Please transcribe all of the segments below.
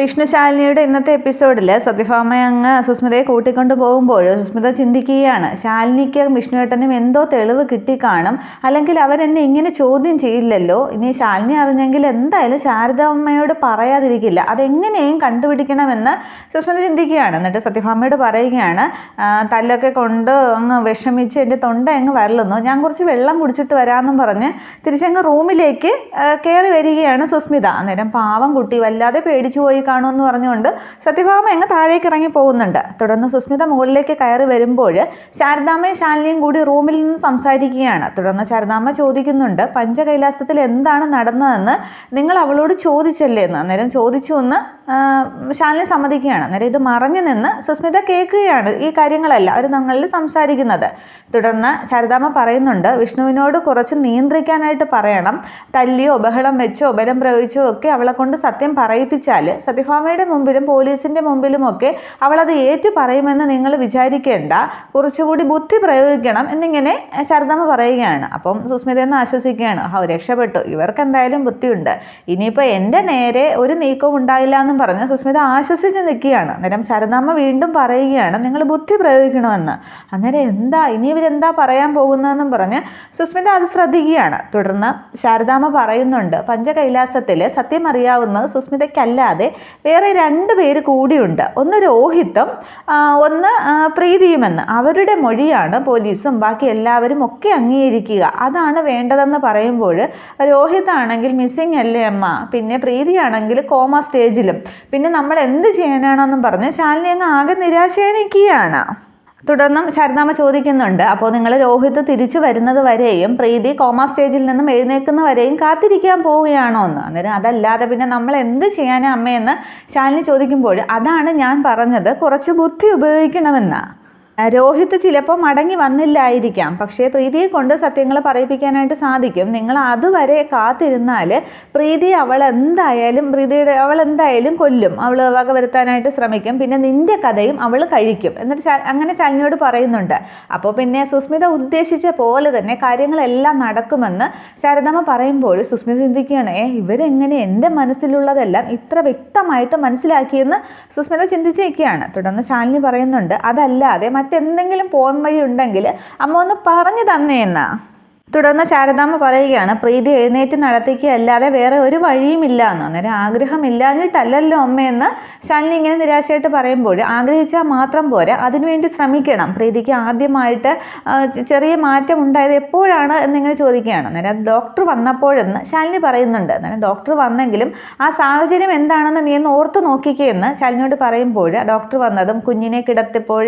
വിഷ്ണുശാലിനിയുടെ ഇന്നത്തെ എപ്പിസോഡിൽ സത്യഭാമ അങ്ങ് സുസ്മിതയെ കൂട്ടിക്കൊണ്ട് പോകുമ്പോൾ സുസ്മിത ചിന്തിക്കുകയാണ് ശാലിനിക്ക് വിഷ്ണുവേട്ടനും എന്തോ തെളിവ് കിട്ടിക്കാണും അല്ലെങ്കിൽ അവരെന്നെ ഇങ്ങനെ ചോദ്യം ചെയ്യില്ലല്ലോ? ഇനി ശാലിനി അറിഞ്ഞെങ്കിൽ എന്തായാലും ശാരദാമ്മയോട് പറയാതിരിക്കില്ല. അതെങ്ങനെയും കണ്ടുപിടിക്കണമെന്ന് സുസ്മിത ചിന്തിക്കുകയാണ്. എന്നിട്ട് സത്യഭാമയോട് പറയുകയാണ് തല്ലൊക്കെ കൊണ്ട് അങ്ങ് വിഷമിച്ച് എന്റെ തൊണ്ട അങ്ങ് വരളുന്നു. ഞാൻ കുറച്ച് വെള്ളം കുടിച്ചിട്ട് വരാമെന്നും പറഞ്ഞ് തിരിച്ചങ്ങ് റൂമിലേക്ക് കയറി വരികയാണ് സുസ്മിത. അന്നേരം പാവം കുട്ടി വല്ലാതെ പേടിച്ചു പോയി കാണുമെന്ന് പറഞ്ഞുകൊണ്ട് സത്യഭാമ അങ്ങ് താഴേക്ക് ഇറങ്ങി പോകുന്നുണ്ട്. തുടർന്ന് സുസ്മിത മുകളിലേക്ക് കയറി വരുമ്പോൾ ശാരദാമ്മയും ശാലിനിയും കൂടി റൂമിൽ നിന്ന് സംസാരിക്കുകയാണ്. തുടർന്ന് ശാരദാമ്മ ചോദിക്കുന്നുണ്ട് പഞ്ചകൈലാസത്തിൽ എന്താണ് നടന്നതെന്ന് നിങ്ങൾ അവളോട് ചോദിച്ചല്ലേ? എന്ന്. അന്നേരം ചോദിച്ചു എന്ന് ശാലിനി സമ്മതിക്കുകയാണ്. അന്നേരം ഇത് മറഞ്ഞു നിന്ന് സുസ്മിത കേൾക്കുകയാണ് ഈ കാര്യങ്ങളല്ല അവർ തങ്ങളിൽ സംസാരിക്കുന്നത്. തുടർന്ന് ശാരദാമ്മ പറയുന്നുണ്ട് വിഷ്ണുവിനോട് കുറച്ച് നിയന്ത്രിക്കാനായിട്ട് പറയണം. തല്ലിയോ ബഹളം വെച്ചോ ബലം പ്രയോഗിച്ചോ ഒക്കെ അവളെ കൊണ്ട് സത്യം പറയിപ്പിച്ചാൽ സത്യഭാമയുടെ മുമ്പിലും പോലീസിന്റെ മുമ്പിലുമൊക്കെ അവളത് ഏറ്റു പറയുമെന്ന് നിങ്ങൾ വിചാരിക്കേണ്ട. കുറച്ചുകൂടി ബുദ്ധി പ്രയോഗിക്കണം എന്നിങ്ങനെ ശാരദാമ്മ പറയുകയാണ്. അപ്പം സുസ്മിത എന്ന് ആശ്വസിക്കുകയാണ്. ഹൗ രക്ഷപ്പെട്ടു. ഇവർക്ക് എന്തായാലും ബുദ്ധിയുണ്ട്. ഇനിയിപ്പോൾ എന്റെ നേരെ ഒരു നീക്കവും ഉണ്ടായില്ല എന്നും പറഞ്ഞ് സുസ്മിത ആശ്വസിച്ച് നിൽക്കുകയാണ്. അന്നേരം ശാരദാമ്മ വീണ്ടും പറയുകയാണ് നിങ്ങൾ ബുദ്ധി പ്രയോഗിക്കണമെന്ന്. അന്നേരം എന്താ? ഇനി ഇവരെന്താ പറയാൻ പോകുന്നതെന്നും പറഞ്ഞ് സുസ്മിത അത് ശ്രദ്ധിക്കുകയാണ്. തുടർന്ന് ശാരദാമ്മ പറയുന്നുണ്ട് പഞ്ചകൈലാസത്തിൽ സത്യം അറിയാവുന്നത് സുസ്മിതയ്ക്കല്ലാതെ വേറെ രണ്ട് പേര് കൂടിയുണ്ട്. ഒന്ന് രോഹിത്തും ഒന്ന് പ്രീതിയുമെന്ന്. അവരുടെ മൊഴിയാണ് പോലീസും ബാക്കി എല്ലാവരും ഒക്കെ അംഗീകരിക്കുക. അതാണ് വേണ്ടതെന്ന് പറയുമ്പോൾ രോഹിത് ആണെങ്കിൽ മിസ്സിങ് അല്ലേ അമ്മ? പിന്നെ പ്രീതിയാണെങ്കിൽ കോമ സ്റ്റേജിലും. പിന്നെ നമ്മൾ എന്ത് ചെയ്യാനാണെന്നും പറഞ്ഞ് ശാലിനി അങ്ങ് ആകെ നിരാശയായിരിക്കുകയാണ്. തുടർന്നും ശാരദാമ്മ ചോദിക്കുന്നുണ്ട്. അപ്പോൾ നിങ്ങൾ രോഹിത് തിരിച്ചു വരുന്നത് വരെയും പ്രീതി കോമ സ്റ്റേജിൽ നിന്നും എഴുന്നേൽക്കുന്ന വരെയും കാത്തിരിക്കാൻ പോവുകയാണോ എന്ന്. അന്നേരം അതല്ലാതെ പിന്നെ നമ്മൾ എന്ത് ചെയ്യാനാ അമ്മയെന്ന് ശാലിനി ചോദിക്കുമ്പോൾ അതാണ് ഞാൻ പറഞ്ഞത് കുറച്ച് ബുദ്ധി ഉപയോഗിക്കണമെന്ന്. രോഹിത് ചിലപ്പോൾ മടങ്ങി വന്നില്ലായിരിക്കാം. പക്ഷേ പ്രീതിയെ കൊണ്ട് സത്യങ്ങൾ പറയിപ്പിക്കാനായിട്ട് സാധിക്കും. നിങ്ങൾ അതുവരെ കാത്തിരുന്നാൽ പ്രീതി അവൾ എന്തായാലും പ്രീതിയുടെ അവൾ എന്തായാലും കൊല്ലും. അവൾ വക വരുത്താനായിട്ട് ശ്രമിക്കും. പിന്നെ നിന്റെ കഥയും അവൾ കഴിക്കും. എന്നിട്ട് അങ്ങനെ ശാലിനിയോട് പറയുന്നുണ്ട്. അപ്പോൾ പിന്നെ സുസ്മിത ഉദ്ദേശിച്ച പോലെ തന്നെ കാര്യങ്ങളെല്ലാം നടക്കുമെന്ന് ശാരദമ്മ പറയുമ്പോൾ സുസ്മിത ചിന്തിക്കുകയാണ് ഏ ഇവരെങ്ങനെ എന്റെ മനസ്സിലുള്ളതെല്ലാം ഇത്ര വ്യക്തമായിട്ട് മനസ്സിലാക്കിയെന്ന് സുസ്മിത ചിന്തിച്ചിരിക്കുകയാണ് തുടർന്ന് ശാലിനി പറയുന്നുണ്ട് അതല്ലാതെ മറ്റെന്തെങ്കിലും പോകാൻ വഴി ഉണ്ടെങ്കിൽ അമ്മ ഒന്ന് പറഞ്ഞു തന്നേന്നാ. തുടർന്ന് ശാരദാമ്മ പറയുകയാണ് പ്രീതി എഴുന്നേറ്റ് നടത്തിക്കുകയല്ലാതെ വേറെ ഒരു വഴിയുമില്ല. എന്ന്. അന്നേരം ആഗ്രഹമില്ലാഞ്ഞിട്ടല്ലല്ലോ അമ്മയെന്ന് ശാലിനി ഇങ്ങനെ നിരാശയായിട്ട് പറയുമ്പോൾ ആഗ്രഹിച്ചാൽ മാത്രം പോരാ അതിനുവേണ്ടി ശ്രമിക്കണം. പ്രീതിക്ക് ആദ്യമായിട്ട് ചെറിയ മാറ്റം ഉണ്ടായത് എപ്പോഴാണ് എന്നിങ്ങനെ ചോദിക്കുകയാണ്. അന്നേരം ഡോക്ടർ വന്നപ്പോഴെന്ന് ശാലിനി പറയുന്നുണ്ട്. അന്നേരം ഡോക്ടർ വന്നെങ്കിലും ആ സാഹചര്യം എന്താണെന്ന് നീ ഒന്ന് ഓർത്ത് നോക്കിക്കുകയെന്ന് ശാലിനിയോട് പറയുമ്പോൾ ഡോക്ടർ വന്നതും കുഞ്ഞിനെ കിടത്തിയപ്പോൾ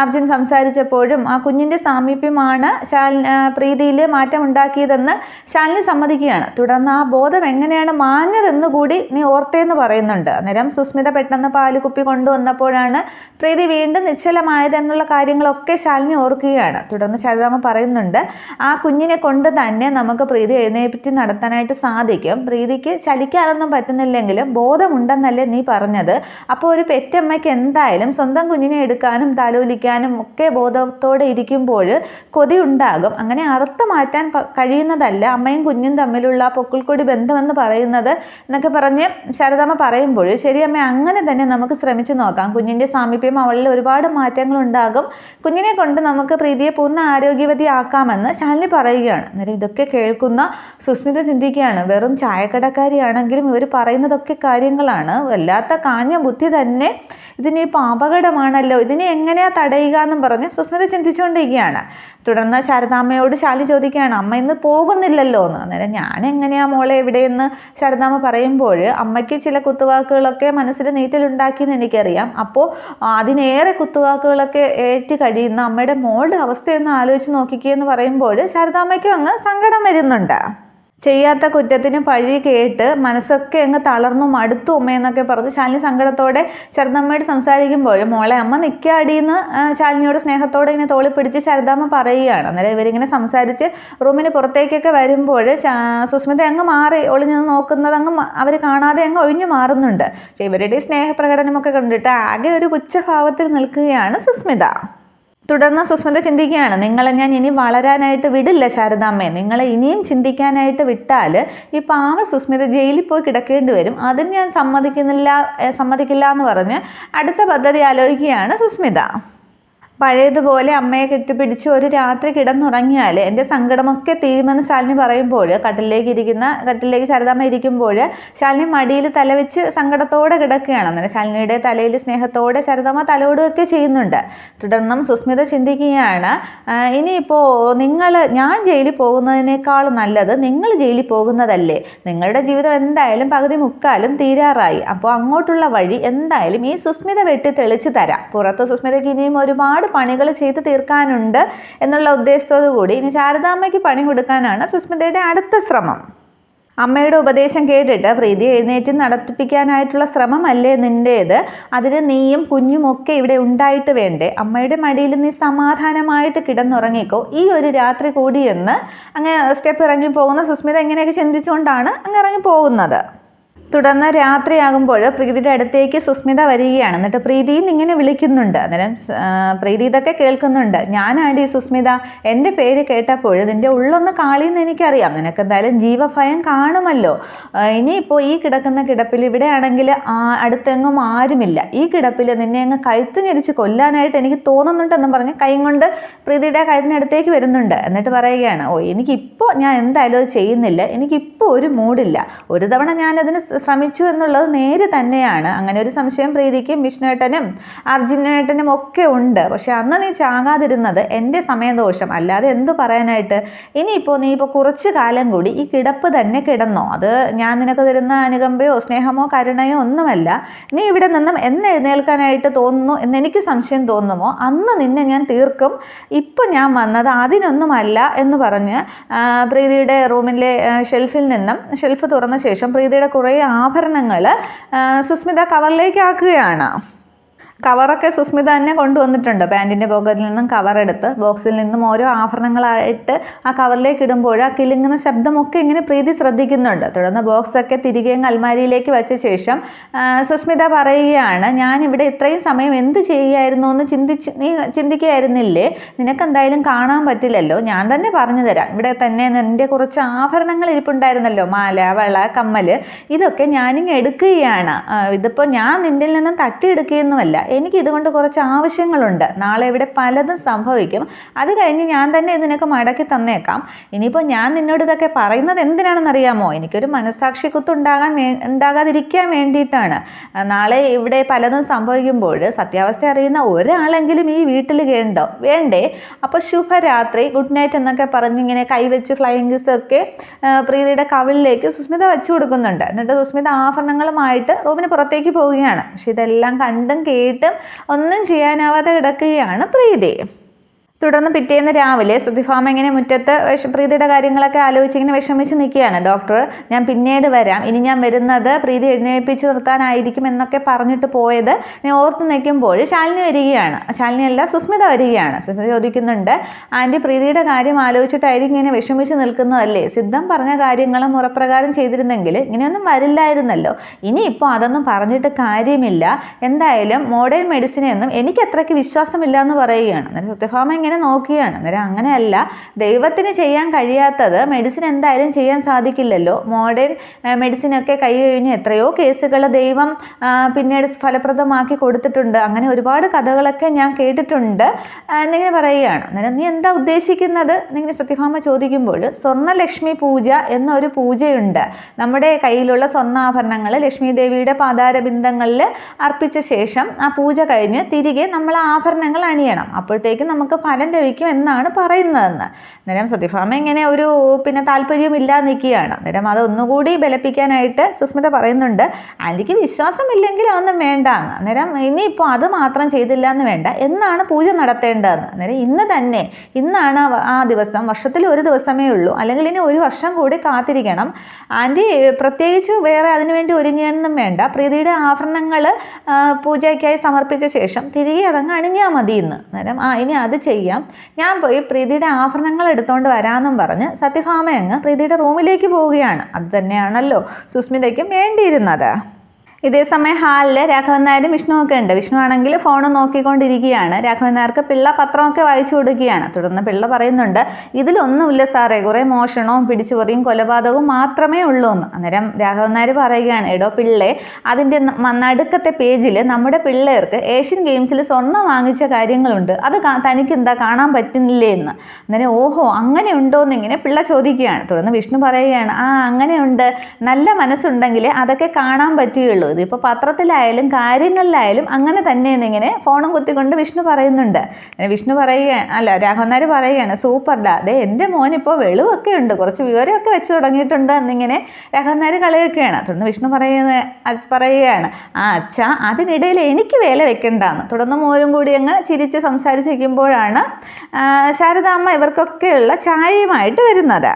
അർജുൻ സംസാരിച്ചപ്പോഴും ആ കുഞ്ഞിന്റെ സാമീപ്യമാണ് ശാലിനി പ്രീതിയിൽ മാറ്റം ഉണ്ടാക്കിയതെന്ന് ശാലിനി സമ്മതിക്കുകയാണ്. തുടർന്ന് ആ ബോധം എങ്ങനെയാണ് മാഞ്ഞതെന്ന് കൂടി നീ ഓർത്തേന്ന് പറയുന്നുണ്ട്. അന്നേരം സുസ്മിത പെട്ടെന്ന് പാൽ കുപ്പി കൊണ്ടുവന്നപ്പോഴാണ് പ്രീതി വീണ്ടും നിശ്ചലമായതെന്നുള്ള കാര്യങ്ങളൊക്കെ ശാലിനി ഓർക്കുകയാണ്. തുടർന്ന് ശരിതാമ പറയുന്നുണ്ട് ആ കുഞ്ഞിനെ കൊണ്ട് തന്നെ നമുക്ക് പ്രീതി എഴുന്നേൽപ്പിച്ച് നടത്താനായിട്ട് സാധിക്കും. പ്രീതിക്ക് ചലിക്കാനൊന്നും പറ്റുന്നില്ലെങ്കിലും ബോധമുണ്ടെന്നല്ലേ നീ പറഞ്ഞത്. അപ്പോൾ ഒരു പെറ്റമ്മയ്ക്ക് എന്തായാലും സ്വന്തം കുഞ്ഞിനെ എടുക്കാനും താലോലിക്കാനും ഒക്കെ ബോധത്തോടെ ഇരിക്കുമ്പോൾ കൊതി ഉണ്ടാകും അങ്ങനെ അറുത്ത് മാറ്റാൻ കഴിയുന്നതല്ല. അമ്മയും കുഞ്ഞും തമ്മിലുള്ള പൊക്കിൾക്കൊടി ബന്ധമെന്ന് പറയുന്നത് എന്നൊക്കെ പറഞ്ഞ് ശരദമ്മ പറയുമ്പോൾ ശരി അമ്മ അങ്ങനെ തന്നെ നമുക്ക് ശ്രമിച്ചു നോക്കാം. കുഞ്ഞിന്റെ സാമീപ്യം അവളിൽ ഒരുപാട് മാറ്റങ്ങൾ ഉണ്ടാകും കുഞ്ഞിനെ കൊണ്ട് നമുക്ക് പ്രീതിയെ പൂർണ ആരോഗ്യവതി ആക്കാമെന്ന് ശാലിനി പറയുകയാണ്. അന്നേരം ഇതൊക്കെ കേൾക്കുന്ന സുസ്മിത ചിന്തിക്കുകയാണ്. വെറും ചായക്കടക്കാരിയാണെങ്കിലും ഇവർ പറയുന്നതൊക്കെ കാര്യങ്ങളാണ്. വല്ലാത്ത കാഞ്ഞ ബുദ്ധി തന്നെ. ഇതിനിപ്പോൾ അപകടമാണല്ലോ. ഇതിനെ എങ്ങനെയാ തടയുക എന്നും പറഞ്ഞ് സുസ്മിത ചിന്തിച്ചുകൊണ്ടിരിക്കുകയാണ്. തുടർന്ന് ശാരദാമ്മയോട് ശാലി ചോദിക്കുകയാണ് അമ്മ ഇന്ന് പോകുന്നില്ലല്ലോ? എന്ന്. അന്നേരം ഞാൻ എങ്ങനെയാ മോളെ എവിടെയെന്ന് ശാരദാമ്മ പറയുമ്പോൾ അമ്മയ്ക്ക് ചില കുത്തുവാക്കുകളൊക്കെ മനസ്സിൽ നീറ്റലുണ്ടാക്കിയെന്ന് എനിക്കറിയാം. അപ്പോൾ അതിനേറെ കുത്തുവാക്കുകളൊക്കെ ഏറ്റ് കഴിയുന്ന അമ്മയുടെ മോളുടെ അവസ്ഥയൊന്ന് ആലോചിച്ച് നോക്കിക്കുകയെന്ന് പറയുമ്പോൾ ശാരദാമ്മയ്ക്കും അങ്ങ് സങ്കടം വരുന്നുണ്ട്. ചെയ്യാത്ത കുറ്റത്തിന് പഴി കേട്ട് മനസ്സൊക്കെ അങ്ങ് തളർന്നു മടുത്തു അമ്മയെന്നൊക്കെ പറഞ്ഞ് ശാലിനി സങ്കടത്തോടെ ശരദമ്മയോട് സംസാരിക്കുമ്പോൾ മോളെ അമ്മ നിൽക്കാടിയെന്ന് ശാലിനിയോട് സ്നേഹത്തോടെ ഇങ്ങനെ തോളി പിടിച്ച് ശരദാമ്മ പറയുകയാണ്. അന്നേരം ഇവരിങ്ങനെ സംസാരിച്ച് റൂമിന് പുറത്തേക്കൊക്കെ വരുമ്പോൾ സുസ്മിത അങ്ങ് മാറി ഒളിഞ്ഞു നോക്കുന്നത് അങ്ങ് അവർ കാണാതെ അങ്ങ് ഒഴിഞ്ഞു മാറുന്നുണ്ട്. പക്ഷേ ഇവരുടെ സ്നേഹപ്രകടനമൊക്കെ കണ്ടിട്ട് ആകെ ഒരു പുച്ഛഭാവത്തിൽ നിൽക്കുകയാണ് സുസ്മിത. തുടർന്ന് സുസ്മിത ചിന്തിക്കുകയാണ് നിങ്ങളെ ഞാൻ ഇനി വളരാനായിട്ട് വിടില്ല ശാരദാമ്മയെ നിങ്ങളെ ഇനിയും ചിന്തിക്കാനായിട്ട് വിട്ടാൽ ഈ പാവ സുസ്മിത ജയിലിൽ പോയി കിടക്കേണ്ടി വരും. അതിന് ഞാൻ സമ്മതിക്കുന്നില്ല സമ്മതിക്കില്ല എന്ന് പറഞ്ഞ് അടുത്ത പദ്ധതി ആലോചിക്കുകയാണ് സുസ്മിത. പഴയതുപോലെ അമ്മയെ കെട്ടിപ്പിടിച്ച് ഒരു രാത്രി കിടന്നുറങ്ങിയാൽ എന്റെ സങ്കടമൊക്കെ തീരുമെന്ന് ശാലിനി പറയുമ്പോൾ കട്ടിലേക്ക് ഇരിക്കുന്ന കട്ടിലേക്ക് ശാരദാമ്മ ഇരിക്കുമ്പോൾ ശാലിനി മടിയിൽ തലവെച്ച് സങ്കടത്തോടെ കിടക്കുകയാണ്. അന്നേരം ശാലിനിയുടെ തലയിൽ സ്നേഹത്തോടെ ശാരദാമ്മ തലോടുകയൊക്കെ ചെയ്യുന്നുണ്ട്. തുടർന്നും സുസ്മിത ചിന്തിക്കുകയാണ് ഇനിയിപ്പോൾ നിങ്ങൾ ഞാൻ ജയിലിൽ പോകുന്നതിനേക്കാൾ നല്ലത് നിങ്ങൾ ജയിലിൽ പോകുന്നതല്ലേ? നിങ്ങളുടെ ജീവിതം എന്തായാലും പകുതി മുക്കാലും തീരാറായി. അപ്പോൾ അങ്ങോട്ടുള്ള വഴി എന്തായാലും ഈ സുസ്മിത വെട്ടി തെളിച്ച് തരാം. പുറത്ത് സുസ്മിതയ്ക്ക് ഇനിയും ഒരുപാട് പണികൾ ചെയ്ത് തീർക്കാനുണ്ട് എന്നുള്ള ഉദ്ദേശത്തോടു കൂടി ഇനി ശാരദാമ്മയ്ക്ക് പണി കൊടുക്കാനാണ് സുസ്മിതയുടെ അടുത്ത ശ്രമം. അമ്മയുടെ ഉപദേശം കേട്ടിട്ട് പ്രീതി എഴുന്നേറ്റ് നടത്തിപ്പിക്കാനായിട്ടുള്ള ശ്രമമല്ലേ നിന്റേത് അതിന് നീയും കുഞ്ഞും ഒക്കെ ഇവിടെ ഉണ്ടായിട്ട് വേണ്ടേ? അമ്മയുടെ മടിയിൽ നീ സമാധാനമായിട്ട് കിടന്നുറങ്ങിക്കോ. ഈ ഒരു രാത്രി കൂടിയെന്ന് അങ്ങ് സ്റ്റെപ്പ് ഇറങ്ങി പോകുന്ന സുസ്മിത എങ്ങനെയൊക്കെ ചിന്തിച്ചുകൊണ്ടാണ് അങ്ങ് ഇറങ്ങി പോകുന്നത്? തുടർന്ന് രാത്രിയാകുമ്പോൾ പ്രീതിയുടെ അടുത്തേക്ക് സുസ്മിത വരികയാണ്. എന്നിട്ട് പ്രീതി ഇങ്ങനെ വിളിക്കുന്നുണ്ട്. അന്നേരം പ്രീതി ഇതൊക്കെ കേൾക്കുന്നുണ്ട്. ഞാനാടി സുസ്മിത എന്റെ പേര് കേട്ടപ്പോൾ നിന്റെ ഉള്ളൊന്ന് കാളിയെന്ന് എനിക്കറിയാം. നിനക്ക് എന്തായാലും ജീവഭയം കാണുമല്ലോ. ഇനിയിപ്പോൾ ഈ കിടക്കുന്ന കിടപ്പിൽ ഇവിടെയാണെങ്കിൽ അടുത്തെങ്ങും ആരുമില്ല. ഈ കിടപ്പിൽ നിന്നെ അങ്ങ് കഴുത്ത് ഞെരിച്ച് കൊല്ലാനായിട്ട് എനിക്ക് തോന്നുന്നുണ്ടെന്നും പറഞ്ഞ് കൈ കൊണ്ട് പ്രീതിയുടെ കഴുത്തിനടുത്തേക്ക് വരുന്നുണ്ട്. എന്നിട്ട് പറയുകയാണ് ഓ എനിക്കിപ്പോൾ ഞാൻ എന്തായാലും അത് ചെയ്യുന്നില്ല. എനിക്കിപ്പോൾ ഒരു മൂഡില്ല. ഒരു തവണ ഞാനതിന് ശ്രമിച്ചു എന്നുള്ളത് നേര് തന്നെയാണ്. അങ്ങനെ ഒരു സംശയം പ്രീതിക്കും വിഷ്ണുവേട്ടനും അർജുനേട്ടനും ഒക്കെ ഉണ്ട്. പക്ഷെ അന്ന് നീ ചാകാതിരുന്നത് എന്റെ സമയദോഷം. അല്ലാതെ എന്തു പറയാനായിട്ട്? ഇനിയിപ്പോൾ നീ ഇപ്പോൾ കുറച്ച് കാലം കൂടി ഈ കിടപ്പ് തന്നെ കിടന്നോ. അത് ഞാൻ നിനക്ക് തരുന്ന അനുകമ്പയോ സ്നേഹമോ കരുണയോ ഒന്നുമല്ല. നീ ഇവിടെ നിന്നും എന്ന് എഴുന്നേൽക്കാനായിട്ട് തോന്നുന്നു എന്നെനിക്ക് സംശയം തോന്നുമോ? അന്ന് നിന്നെ ഞാൻ തീർക്കും. ഇപ്പം ഞാൻ വന്നത് അതിനൊന്നുമല്ല എന്ന് പറഞ്ഞ് പ്രീതിയുടെ റൂമിലെ ഷെൽഫിൽ നിന്നും ഷെൽഫ് തുറന്ന ശേഷം പ്രീതിയുടെ കുറേ ആഭരണങ്ങൾ സുസ്മിത കവറിലേക്ക് ആക്കുകയാണ്. കവറൊക്കെ സുസ്മിത തന്നെ കൊണ്ടുവന്നിട്ടുണ്ട്. പാന്റിന്റെ പോക്കറ്റിൽ നിന്നും കവറെടുത്ത് ബോക്സിൽ നിന്നും ഓരോ ആഭരണങ്ങളായിട്ട് ആ കവറിലേക്ക് ഇടുമ്പോൾ ആ കിളിങ്ങുന്ന ശബ്ദമൊക്കെ ഇങ്ങനെ പ്രീതി ശ്രദ്ധിക്കുന്നുണ്ട്. തുടർന്ന് ബോക്സൊക്കെ തിരികെ അൽമാരിയിലേക്ക് വെച്ച ശേഷം സുസ്മിത പറയുകയാണ് ഞാനിവിടെ ഇത്രയും സമയം എന്ത് ചെയ്യുകയായിരുന്നു എന്ന് ചിന്തിച്ച് നീ ചിന്തിക്കുകയായിരുന്നില്ലേ നിനക്ക് എന്തായാലും കാണാൻ പറ്റില്ലല്ലോ. ഞാൻ തന്നെ പറഞ്ഞു തരാം. ഇവിടെ തന്നെ എന്റെ കുറച്ച് ആഭരണങ്ങൾ ഇരിപ്പുണ്ടായിരുന്നല്ലോ. മാല വള കമ്മൽ ഇതൊക്കെ ഞാനിങ്ങ് എടുക്കുകയാണ്. ഇതിപ്പോൾ ഞാൻ നിന്റെ നിന്നും തട്ടിയെടുക്കുകയൊന്നുമല്ല. എനിക്ക് ഇതുകൊണ്ട് കുറച്ച് ആവശ്യങ്ങളുണ്ട്. നാളെ ഇവിടെ പലതും സംഭവിക്കും. അത് കഴിഞ്ഞ് ഞാൻ തന്നെ ഇതിനൊക്കെ മടക്കി തന്നേക്കാം. ഇനിയിപ്പോൾ ഞാൻ നിന്നോട് ഇതൊക്കെ പറയുന്നത് എന്തിനാണെന്ന് അറിയാമോ എനിക്കൊരു മനസ്സാക്ഷി കുത്തുണ്ടാകാൻ വേ ഉണ്ടാകാതിരിക്കാൻ വേണ്ടിയിട്ടാണ്. നാളെ ഇവിടെ പലതും സംഭവിക്കുമ്പോൾ സത്യാവസ്ഥ അറിയുന്ന ഒരാളെങ്കിലും ഈ വീട്ടിൽ കേണ്ടോ? വേണ്ടേ? അപ്പോൾ ശുഭരാത്രി ഗുഡ് നൈറ്റ് എന്നൊക്കെ പറഞ്ഞിങ്ങനെ കൈവച്ച് ഫ്ലൈയിങ് ഒക്കെ പ്രീതിയുടെ കവിളിലേക്ക് സുസ്മിത വെച്ചു കൊടുക്കുന്നുണ്ട്. എന്നിട്ട് സുസ്മിത ആഭരണങ്ങളുമായിട്ട് റൂമിന് പുറത്തേക്ക് പോവുകയാണ്. പക്ഷെ ഇതെല്ലാം കണ്ടും കേട്ടും ആയിട്ടും ഒന്നും ചെയ്യാനാവാതെ കിടക്കുകയാണ് പ്രീതി. തുടർന്ന് പിറ്റേന്ന് രാവിലെ സത്യഭാമ ഇങ്ങനെ മുറ്റത്ത് പ്രീതിയുടെ കാര്യങ്ങളൊക്കെ ആലോചിച്ചിങ്ങനെ വിഷമിച്ച് നിൽക്കുകയാണ്. ഡോക്ടർ ഞാൻ പിന്നീട് വരാം. ഇനി ഞാൻ വരുന്നത് പ്രീതി എഴുന്നേൽപ്പിച്ച് നിർത്താനായിരിക്കും എന്നൊക്കെ പറഞ്ഞിട്ട് പോയത് ഞാൻ ഓർത്ത് നിൽക്കുമ്പോൾ ശാലിനി വരികയാണ്. ശാലിനി അല്ല സുസ്മിത വരികയാണ്. സുസ്മിത ചോദിക്കുന്നുണ്ട് ആന്റി പ്രീതിയുടെ കാര്യം ആലോചിച്ചിട്ടായിരിക്കും ഇങ്ങനെ വിഷമിച്ച് നിൽക്കുന്നതല്ലേ? സിദ്ധം പറഞ്ഞ കാര്യങ്ങളും മുറപ്രകാരം ചെയ്തിരുന്നെങ്കിൽ ഇങ്ങനെയൊന്നും വരില്ലായിരുന്നല്ലോ. ഇനിയിപ്പോൾ അതൊന്നും പറഞ്ഞിട്ട് കാര്യമില്ല. എന്തായാലും മോഡേൺ മെഡിസിനെയൊന്നും എനിക്ക് അത്രയ്ക്ക് വിശ്വാസമില്ല എന്ന് പറയുകയാണ് സത്യഭാമ ഇങ്ങനെ നോക്കുകയാണ്. അന്നേരം അങ്ങനെയല്ല. ദൈവത്തിന് ചെയ്യാൻ കഴിയാത്തത് മെഡിസിൻ എന്തായാലും ചെയ്യാൻ സാധിക്കില്ലല്ലോ. മോഡേൺ മെഡിസിനൊക്കെ കൈ കഴിഞ്ഞ് എത്രയോ കേസുകൾ ദൈവം പിന്നീട് ഫലപ്രദമാക്കി കൊടുത്തിട്ടുണ്ട്. അങ്ങനെ ഒരുപാട് കഥകളൊക്കെ ഞാൻ കേട്ടിട്ടുണ്ട്. എന്നിങ്ങനെ പറയുകയാണ്. അന്നേരം നീ എന്താ ഉദ്ദേശിക്കുന്നത്? എന്നിങ്ങനെ സത്യഭാമ ചോദിക്കുമ്പോൾ സ്വർണലക്ഷ്മി പൂജ എന്നൊരു പൂജയുണ്ട്. നമ്മുടെ കയ്യിലുള്ള സ്വർണാഭരണങ്ങൾ ലക്ഷ്മി ദേവിയുടെ പാതാരബിന്ദങ്ങളിൽ അർപ്പിച്ച ശേഷം ആ പൂജ കഴിഞ്ഞ് തിരികെ നമ്മൾ ആഭരണങ്ങൾ അണിയണം. അപ്പോഴത്തേക്കും നമുക്ക് ഫലം ലഭിക്കും എന്നാണ് പറയുന്നതെന്ന്. അന്നേരം സത്യഭാമ ഇങ്ങനെ ഒരു പിന്നെ താല്പര്യമില്ലാതെ നിൽക്കുകയാണ്. അന്നേരം അതൊന്നുകൂടി ബലപ്പിക്കാനായിട്ട് സുസ്മിത പറയുന്നുണ്ട്. ആന്റിക്ക് വിശ്വാസമില്ലെങ്കിൽ അതൊന്നും വേണ്ട എന്ന് അന്നേരം ഇനിയിപ്പോൾ അത് മാത്രം ചെയ്തില്ല എന്ന് വേണ്ട എന്നാണ് പൂജ നടത്തേണ്ടതെന്ന്. അന്നേരം ഇന്ന് തന്നെ ഇന്നാണ് ആ ദിവസം വർഷത്തിൽ ഒരു ദിവസമേ ഉള്ളൂ. അല്ലെങ്കിൽ ഇനി ഒരു വർഷം കൂടി കാത്തിരിക്കണം. ആന്റി പ്രത്യേകിച്ച് വേറെ അതിനുവേണ്ടി ഒരുങ്ങിയൊന്നും വേണ്ട. പ്രീതിയുടെ ആഭരണങ്ങൾ പൂജയ്ക്കായി സമർപ്പിച്ച ശേഷം തിരികെ അതങ്ങ് അണിഞ്ഞാൽ മതി ഇന്ന് അന്നേരം ആ ഇനി അത് ചെയ്യാം ചെയ്യാം. ഞാൻ പോയി പ്രീതിയുടെ ആഭരണങ്ങൾ എടുത്തുകൊണ്ട് വരാമെന്നും പറഞ്ഞ് സത്യഭാമയങ്ങ് പ്രീതിയുടെ റൂമിലേക്ക് പോവുകയാണ്. അത് തന്നെയാണല്ലോ സുസ്മിതയ്ക്കും വേണ്ടിയിരുന്നത്. ഇതേ സമയം ഹാളിൽ രാഘവൻ നായരും വിഷ്ണുവൊക്കെ ഉണ്ട്. വിഷ്ണു ആണെങ്കിൽ ഫോൺ നോക്കിക്കൊണ്ടിരിക്കുകയാണ്. രാഘവൻ നായർക്ക് പിള്ള പത്രമൊക്കെ വായിച്ചു കൊടുക്കുകയാണ്. തുടർന്ന് പിള്ള പറയുന്നുണ്ട് ഇതിലൊന്നുമില്ല സാറേ. കുറേ മോഷണവും പിടിച്ചുപറിയും കൊലപാതകവും മാത്രമേ ഉള്ളൂ എന്ന്. അന്നേരം രാഘവൻ നായർ പറയുകയാണ് എടോ പിള്ളേ അതിന്റെ നടുക്കത്തെ പേജിൽ നമ്മുടെ പിള്ളേർക്ക് ഏഷ്യൻ ഗെയിംസിൽ സ്വർണം വാങ്ങിച്ച കാര്യങ്ങളുണ്ട്. അത് തനിക്ക് എന്താ കാണാൻ പറ്റുന്നില്ലേ എന്ന്. അന്നേരം ഓഹോ അങ്ങനെ ഉണ്ടോ എന്നിങ്ങനെ പിള്ള ചോദിക്കുകയാണ്. തുടർന്ന് വിഷ്ണു പറയുകയാണ് ആ അങ്ങനെയുണ്ട്. നല്ല മനസ്സുണ്ടെങ്കിൽ അതൊക്കെ കാണാൻ പറ്റുകയുള്ളൂ. ഇതിപ്പോൾ പത്രത്തിലായാലും കാര്യങ്ങളിലായാലും അങ്ങനെ തന്നെ ഇങ്ങനെ ഫോണും കുത്തിക്കൊണ്ട് വിഷ്ണു പറയുന്നുണ്ട്. വിഷ്ണു പറയുകയാണ് അല്ല രാഘവന്മാർ പറയുകയാണ് സൂപ്പർഡാ അതെ എന്റെ മോനിപ്പോൾ വെളിവൊക്കെ ഉണ്ട്. കുറച്ച് വിവരമൊക്കെ വെച്ച് തുടങ്ങിയിട്ടുണ്ട് എന്നിങ്ങനെ രാഘവന്മാർ കളിയൊക്കെയാണ്. തുടർന്ന് വിഷ്ണു പറയുന്ന പറയുകയാണ് ആ അച്ഛ അതിനിടയിൽ എനിക്ക് വേല വെക്കണ്ടെന്ന്. തുടർന്ന് മോരും കൂടി അങ്ങ് ചിരിച്ച് സംസാരിച്ചിരിക്കുമ്പോഴാണ് ശാരദാമ്മ ഇവർക്കൊക്കെയുള്ള ചായയുമായിട്ട് വരുന്നത്.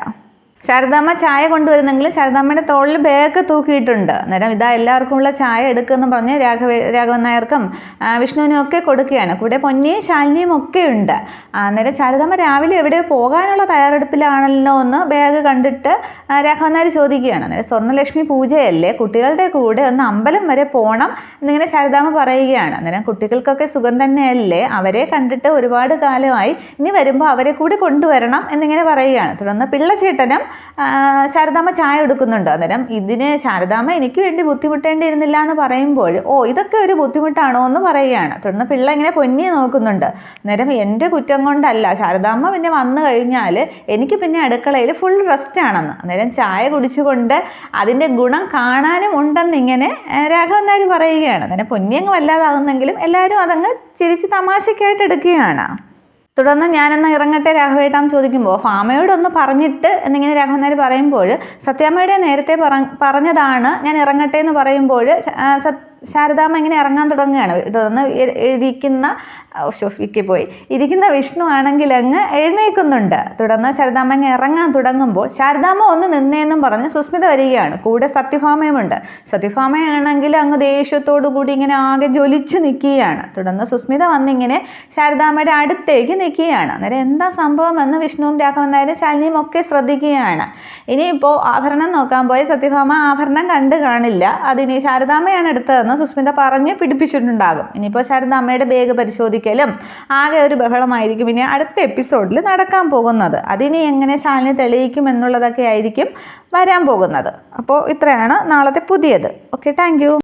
ശാരദാമ്മ ചായ കൊണ്ടുവരുന്നെങ്കിൽ ശാരദാമ്മയുടെ തോളിൽ ബാഗ് തൂക്കിയിട്ടുണ്ട്. അന്നേരം ഇതാ എല്ലാവർക്കും ഉള്ള ചായ എടുക്കുമെന്ന് പറഞ്ഞ് രാഘവ രാഘവൻ നായർക്കും വിഷ്ണുവിനും ഒക്കെ കൊടുക്കുകയാണ്. കൂടെ പൊന്നിയും ശാലിനിയും ഒക്കെ ഉണ്ട് അന്നേരം ശാരദാമ്മ രാവിലെ എവിടെ പോകാനുള്ള തയ്യാറെടുപ്പിലാണല്ലോ എന്ന് ബാഗ് കണ്ടിട്ട് രാഘവൻ നായർ ചോദിക്കുകയാണ്. അന്നേരം സ്വർണലക്ഷ്മി പൂജയല്ലേ? കുട്ടികളുടെ കൂടെ ഒന്ന് അമ്പലം വരെ പോകണം എന്നിങ്ങനെ ശാരദാമ്മ പറയുകയാണ്. അന്നേരം കുട്ടികൾക്കൊക്കെ സുഖം തന്നെയല്ലേ? അവരെ കണ്ടിട്ട് ഒരുപാട് കാലമായി ഇനി വരുമ്പോൾ അവരെ കൂടി കൊണ്ടുവരണം എന്നിങ്ങനെ പറയുകയാണ്. തുടർന്ന് പിള്ളച്ചേട്ടനും ശാരദാമ്മ ചായ എടുക്കുന്നുണ്ട് അന്നേരം ഇതിന് ശാരദാമ്മ എനിക്ക് വേണ്ടി ബുദ്ധിമുട്ടേണ്ടിയിരുന്നില്ല എന്ന് പറയുമ്പോൾ ഓ ഇതൊക്കെ ഒരു ബുദ്ധിമുട്ടാണോ? എന്ന് പറയുകയാണ്. തുടർന്ന് പിള്ള ഇങ്ങനെ പൊന്നി നോക്കുന്നുണ്ട്. അന്നേരം എന്റെ കുറ്റം കൊണ്ടല്ല. ശാരദാമ്മ പിന്നെ വന്നു കഴിഞ്ഞാൽ എനിക്ക് പിന്നെ അടുക്കളയിൽ ഫുൾ റെസ്റ്റ് ആണെന്ന്. അന്നേരം ചായ കുടിച്ചുകൊണ്ട് അതിന്റെ ഗുണം കാണാനും ഉണ്ടെന്നിങ്ങനെ രാഘവൻ നായർ പറയുകയാണ്. അന്നേരം പൊന്നിയങ്ങ് വല്ലാതാകുന്നെങ്കിലും എല്ലാവരും അതങ്ങ് ചിരിച്ച് തമാശയ്ക്കായിട്ട് എടുക്കുകയാണ്. തുടർന്ന് ഞാനെന്ന് ഇറങ്ങട്ടെ രാഘവേട്ടാന്ന് ചോദിക്കുമ്പോൾ ഫാമയോടൊന്ന് പറഞ്ഞിട്ട് എന്നിങ്ങനെ രാഘവനാർ പറയുമ്പോൾ സത്യാമ്മയുടെ നേരത്തെ പറഞ്ഞതാണ് ഞാൻ ഇറങ്ങട്ടെ എന്ന് പറയുമ്പോൾ ശാരദാമ്മ ഇങ്ങനെ ഇറങ്ങാൻ തുടങ്ങുകയാണ്. തുടർന്ന് ഇരിക്കുന്ന ഷൊഫിക്ക് പോയി. ഇരിക്കുന്ന വിഷ്ണു ആണെങ്കിൽ അങ്ങ് എഴുന്നേൽക്കുന്നുണ്ട്. തുടർന്ന് ശാരദാമ്മ അങ്ങ് ഇറങ്ങാൻ തുടങ്ങുമ്പോൾ ശാരദാമ്മ ഒന്ന് നിന്നേന്നും പറഞ്ഞ് സുസ്മിത വരികയാണ്. കൂടെ സത്യഭാമയുമുണ്ട്. സത്യഭാമയാണെങ്കിൽ അങ്ങ് ദേഷ്യത്തോടു കൂടി ഇങ്ങനെ ആകെ ജ്വലിച്ചു നിൽക്കുകയാണ്. തുടർന്ന് സുസ്മിത വന്നിങ്ങനെ ശാരദാമ്മയുടെ അടുത്തേക്ക് നിൽക്കുകയാണ്. അന്നേരം എന്താ സംഭവം എന്ന് വിഷ്ണുവും രാഘവൻ നായരും ശാലിനിയും ഒക്കെ ശ്രദ്ധിക്കുകയാണ്. ഇനിയിപ്പോൾ ആഭരണം നോക്കാൻ പോയ സത്യഭാമ ആഭരണം കണ്ടു കാണില്ല. അതിനി ശാരദാമ്മയാണ് എടുത്തതെന്ന് സുസ്മിത പറഞ്ഞ് പിടിപ്പിച്ചിട്ടുണ്ടാകും. ഇനിയിപ്പോൾ ശാരദാമ്മയുടെ ബാഗ് പരിശോധിക്കലും ആകെ ഒരു ബഹളമായിരിക്കും. ഇനി അടുത്ത എപ്പിസോഡിൽ നടക്കാൻ പോകുന്നത്. അതിനി എങ്ങനെ ശാലിനി തെളിയിക്കും എന്നുള്ളതൊക്കെ ആയിരിക്കും വരാൻ പോകുന്നത്. അപ്പോൾ ഇത്രയാണ് നാളത്തെ പുതിയത്. Okay thank